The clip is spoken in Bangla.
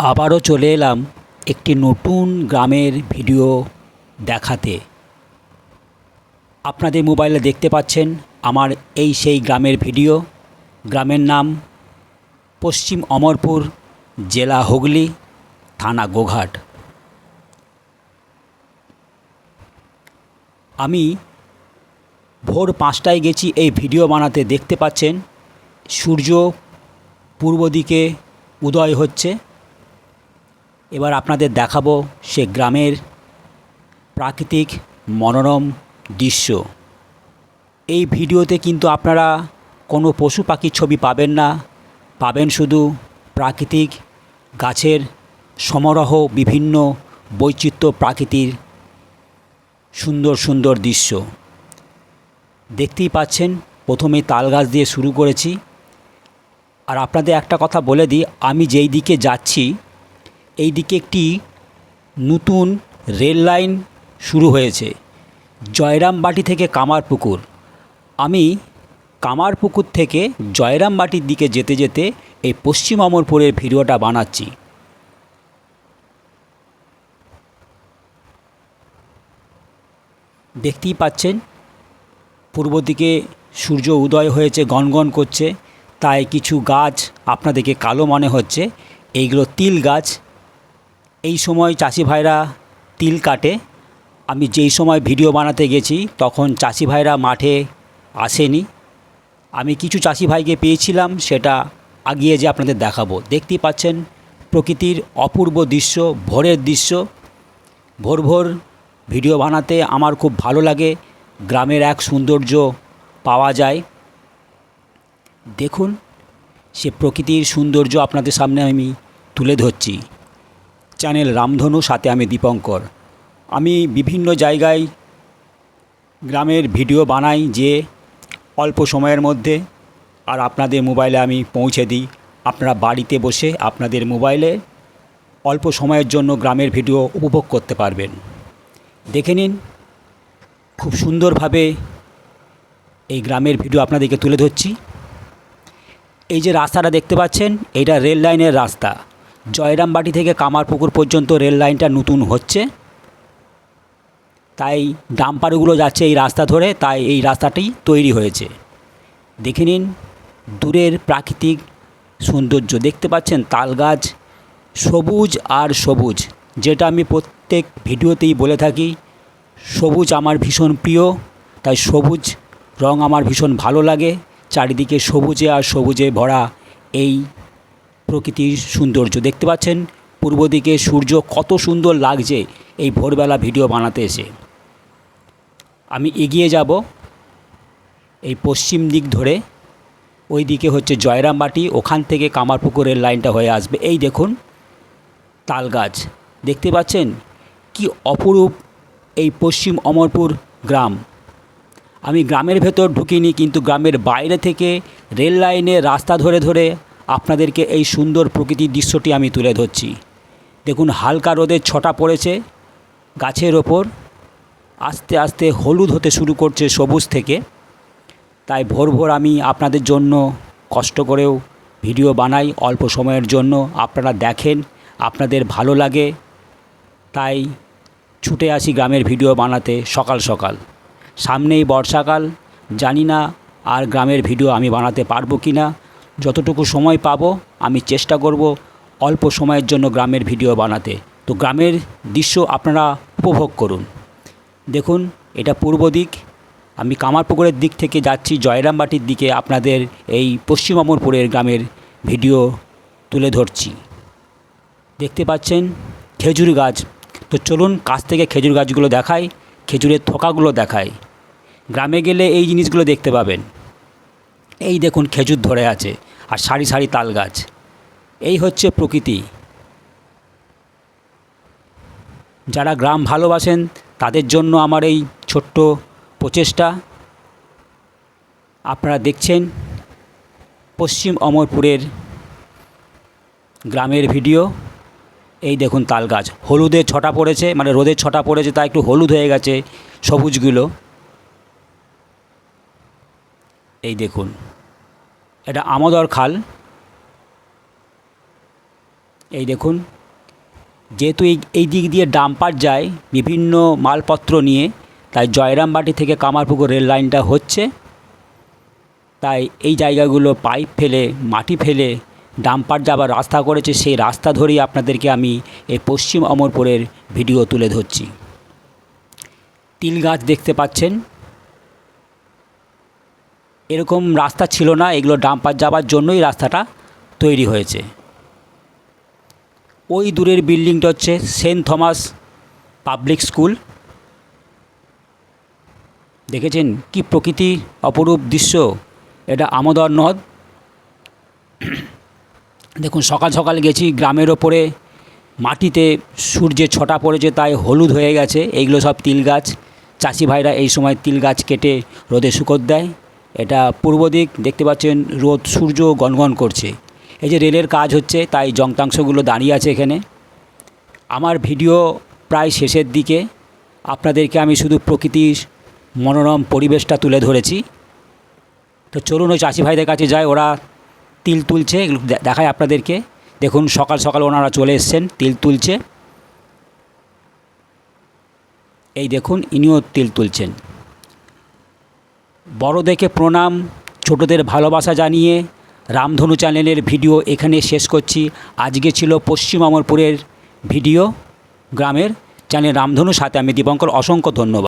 আবারও চলে এলাম একটি নতুন গ্রামের ভিডিও দেখাতে। আপনাদের মোবাইলে দেখতে পাচ্ছেন আমার এই সেই গ্রামের ভিডিও। গ্রামের নাম পশ্চিম অমরপুর জেলা হুগলি, থানা গোঘাট। আমি ভোর পাঁচটায় গেছি, এই ভিডিও বানাতে। দেখতে পাচ্ছেন সূর্য পূর্ব দিকে উদয় হচ্ছে। এবার আপনাদের দেখাবো সে গ্রামের প্রাকৃতিক মনোরম দৃশ্য। এই ভিডিওতে কিন্তু আপনারা কোনো পশু পাখির ছবি পাবেন না। পাবেন শুধু প্রাকৃতিক গাছের সমারোহ বিভিন্ন বৈচিত্র্য প্রাকৃতির সুন্দর সুন্দর দৃশ্য। দেখতেই পাচ্ছেন, প্রথমে তাল গাছ দিয়ে শুরু করেছি। আর আপনাদের একটা কথা বলে দিই, আমি যেই দিকে যাচ্ছি এই দিকে একটি নতুন রেল লাইন শুরু হয়েছে, জয়রামবাটি থেকে কামারপুকুর। আমি কামারপুকুর থেকে জয়রামবাটির দিকে যেতে যেতে এই পশ্চিম অমরপুরের ভিডিওটা বানাচ্ছি। দেখতেই পাচ্ছেন, পূর্ব দিকে সূর্য উদয় হয়েছে গনগন করছে, তাই কিছু গাছ আপনাদেরকে কালো মনে হচ্ছে, এইগুলো তিল গাছ এই সময় চাষি ভাইরা তিল কাটে। আমি যেই সময় ভিডিও বানাতে গেছি, তখন চাষি ভাইরা মাঠে আসেনি। আমি কিছু চাষি ভাইকে পেয়েছিলাম, সেটা আগিয়ে যে আপনাদের দেখাবো। দেখতেই পাচ্ছেন, প্রকৃতির অপূর্ব দৃশ্য, ভোরের দৃশ্য। ভোর ভোর ভিডিও বানাতে আমার খুব ভালো লাগে। গ্রামের এক সৌন্দর্য পাওয়া যায়। দেখুন, সে প্রকৃতির সৌন্দর্য আপনাদের সামনে আমি তুলে ধরছি। চ্যানেল রামধনু, সাথে আমি দীপঙ্কর। আমি বিভিন্ন জায়গায় গ্রামের ভিডিও বানাই যে অল্প সময়ের মধ্যে আর আপনাদের মোবাইলে আমি পৌঁছে দিই। আপনারা বাড়িতে বসে আপনাদের মোবাইলে অল্প সময়ের জন্য গ্রামের ভিডিও উপভোগ করতে পারবেন। দেখে নিন, খুব সুন্দরভাবে এই গ্রামের ভিডিও আপনাদেরকে তুলে ধরছি। এই যে রাস্তাটা দেখতে পাচ্ছেন এটা রেল লাইনের রাস্তা। জয়রামবাটি থেকে কামারপুকুর পর্যন্ত রেল লাইনটা নতুন হচ্ছে। তাই ডাম্পারগুলো যাচ্ছে এই রাস্তা ধরে, তাই এই রাস্তাটি তৈরি হয়েছে। দেখে নিন দূরের প্রাকৃতিক সৌন্দর্য। দেখতে পাচ্ছেন তাল গাছ সবুজ আর সবুজ, যেটা আমি প্রত্যেক ভিডিওতেই বলে থাকি, সবুজ আমার ভীষণ প্রিয়, তাই সবুজ রং আমার ভীষণ ভালো লাগে। চারিদিকে সবুজে আর সবুজে ভরা এই প্রকৃতির সৌন্দর্য। দেখতে পাচ্ছেন, পূর্ব দিকে সূর্য কত সুন্দর লাগছে এই ভোরবেলা ভিডিও বানাতে এসে। আমি এগিয়ে যাব এই পশ্চিম দিক ধরে। ওই দিকে হচ্ছে জয়রামবাটি ওখান থেকে কামারপুকুরের লাইনটা হয়ে আসবে। এই দেখুন, তাল গাছ। দেখতে পাচ্ছেন, কি অপরূপ এই পশ্চিম অমরপুর গ্রাম। আমি গ্রামের ভেতর ঢুকিনি, কিন্তু গ্রামের বাইরে থেকে রেল লাইনে রাস্তা ধরে ধরে আপনাদেরকে এই সুন্দর প্রকৃতির দৃশ্যটি আমি তুলে ধরছি। দেখুন, হালকা রোদের ছটা পড়েছে, গাছের ওপর আস্তে আস্তে হলুদ হতে শুরু করছে সবুজ থেকে। তাই ভোর ভোর আমি আপনাদের জন্য কষ্ট করেও ভিডিও বানাই, অল্প সময়ের জন্য। আপনারা দেখেন, আপনাদের ভালো লাগে, তাই ছুটে আসি গ্রামের ভিডিও বানাতে সকাল সকাল। সামনেই বর্ষাকাল, জানি না আর গ্রামের ভিডিও আমি বানাতে পারব কি না যতটুকু সময় পাবো, আমি চেষ্টা করব অল্প সময়ের জন্য গ্রামের ভিডিও বানাতে। তো গ্রামের দৃশ্য আপনারা উপভোগ করুন। দেখুন, এটা পূর্ব দিক। আমি কামারপুকুরের দিক থেকে যাচ্ছি, জয়রামবাটির দিকে আপনাদের এই পশ্চিম অমরপুরের গ্রামের ভিডিও তুলে ধরছি। দেখতে পাচ্ছেন, খেজুর গাছ। তো চলুন কাছ থেকে খেজুর গাছগুলো দেখাই, খেজুরের থোকাগুলো দেখাই। গ্রামে গেলে এই জিনিসগুলো দেখতে পাবেন। এই দেখুন, খেজুর ধরে আছে। আর সারি সারি তাল গাছ। এই হচ্ছে প্রকৃতি। যারা গ্রাম ভালোবাসেন, তাদের জন্য আমার এই ছোট্ট প্রচেষ্টা। আপনারা দেখছেন পশ্চিম অমরপুরের গ্রামের ভিডিও। এই দেখুন তাল গাছ। হলুদের ছটা পড়েছে মানে রোদের ছটা পড়েছে, তা একটু হলুদ হয়ে গেছে সবুজগুলো। এই দেখুন। এটা আমোদর খাল। এই দেখুন, যেহেতু এই দিক দিয়ে ডাম্পার যায় বিভিন্ন মালপত্র নিয়ে, তাই জয়রামবাটি থেকে কামারপুকুর রেল লাইনটা হচ্ছে। তাই এই জায়গাগুলো পাইপ ফেলে, মাটি ফেলে ডাম্পার যাবার রাস্তা করেছে, সেই রাস্তা ধরেই আপনাদেরকে আমি এই পশ্চিম অমরপুরের ভিডিও তুলে ধরছি। তিল গাছ দেখতে পাচ্ছেন। এরকম রাস্তা ছিল না, এগুলো ডাম্পার যাবার জন্যই রাস্তাটা তৈরি হয়েছে। ওই দূরের বিল্ডিংটা হচ্ছে সেন্ট থমাস পাবলিক স্কুল। দেখেছেন কি প্রকৃতি অপরূপ দৃশ্য, এটা আমোদর নদ। দেখুন, সকাল সকাল গেছি, গ্রামের ওপরে মাটিতে সূর্যের ছটা পড়েছে, তাই হলুদ হয়ে গেছে, এইগুলো সব তিল গাছ। চাষি ভাইরা এই সময় তিল গাছ কেটে রোদে শুকোত দেয়। এটা পূর্ব দিক, দেখতে পাচ্ছেন রোদ, সূর্য গনগন করছে। এই যে রেলের কাজ হচ্ছে, তাই যন্ত্রাংশগুলো দাঁড়িয়ে আছে এখানে। আমার ভিডিও প্রায় শেষের দিকে। আপনাদেরকে আমি শুধু প্রকৃতির মনোরম পরিবেশটা তুলে ধরেছি। তো চলুন ওই চাষি ভাইদের কাছে যায় ওরা তিল তুলছে, এগুলো দেখায় আপনাদেরকে। দেখুন, সকাল সকাল ওনারা চলে এসছেন, তিল তুলছে। এই দেখুন, ইনিও তিল তুলছেন। বড়দেরকে প্রণাম, ছোটদের ভালোবাসা জানিয়ে রামধনু চ্যানেলের ভিডিও এখানে শেষ করছি। আজকে ছিল পশ্চিম অমরপুরের ভিডিও, গ্রামের চ্যানেল রামধনু সাথে আমি দীপঙ্কর, অসংখ্য ধন্যবাদ।